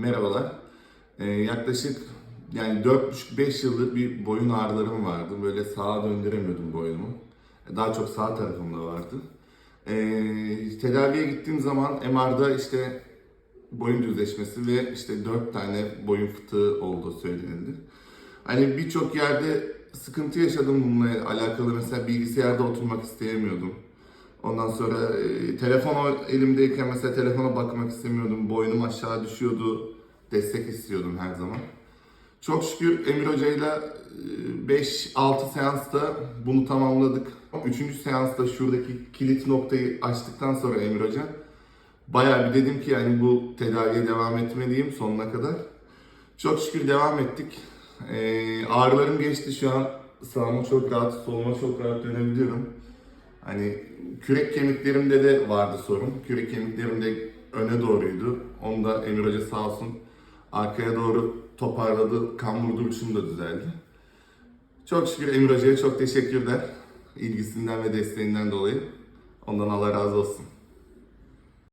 Merhabalar. Ee, yaklaşık yani 4,5-5 yıldır bir boyun ağrılarım vardı. Böyle sağa döndüremiyordum boynumu. Daha çok sağ tarafımda vardı. Ee, tedaviye gittiğim zaman MR'da işte boyun düzleşmesi ve işte 4 tane boyun fıtığı olduğu söylenildi. Hani birçok yerde sıkıntı yaşadım bununla alakalı. Mesela bilgisayarda oturmak isteyemiyordum. Ondan sonra e, telefon elimdeyken mesela telefona bakmak istemiyordum. Boynum aşağı düşüyordu. Destek istiyordum her zaman. Çok şükür Emir Hoca'yla e, 5-6 seansta bunu tamamladık. Üçüncü seansta şuradaki kilit noktayı açtıktan sonra Emir Hoca bayağı bir dedim ki yani bu tedaviye devam etmeliyim sonuna kadar. Çok şükür devam ettik. Ee, ağrılarım geçti şu an. Sağıma çok rahat, soluma çok rahat dönebiliyorum. Hani kürek kemiklerimde de vardı sorun. Kürek kemiklerim de öne doğruydu. Onu da Emir Hoca sağ olsun arkaya doğru toparladı. Kambur duruşum da düzeldi. Çok şükür Emir Hoca'ya çok teşekkürler. İlgisinden ve desteğinden dolayı. Ondan Allah razı olsun.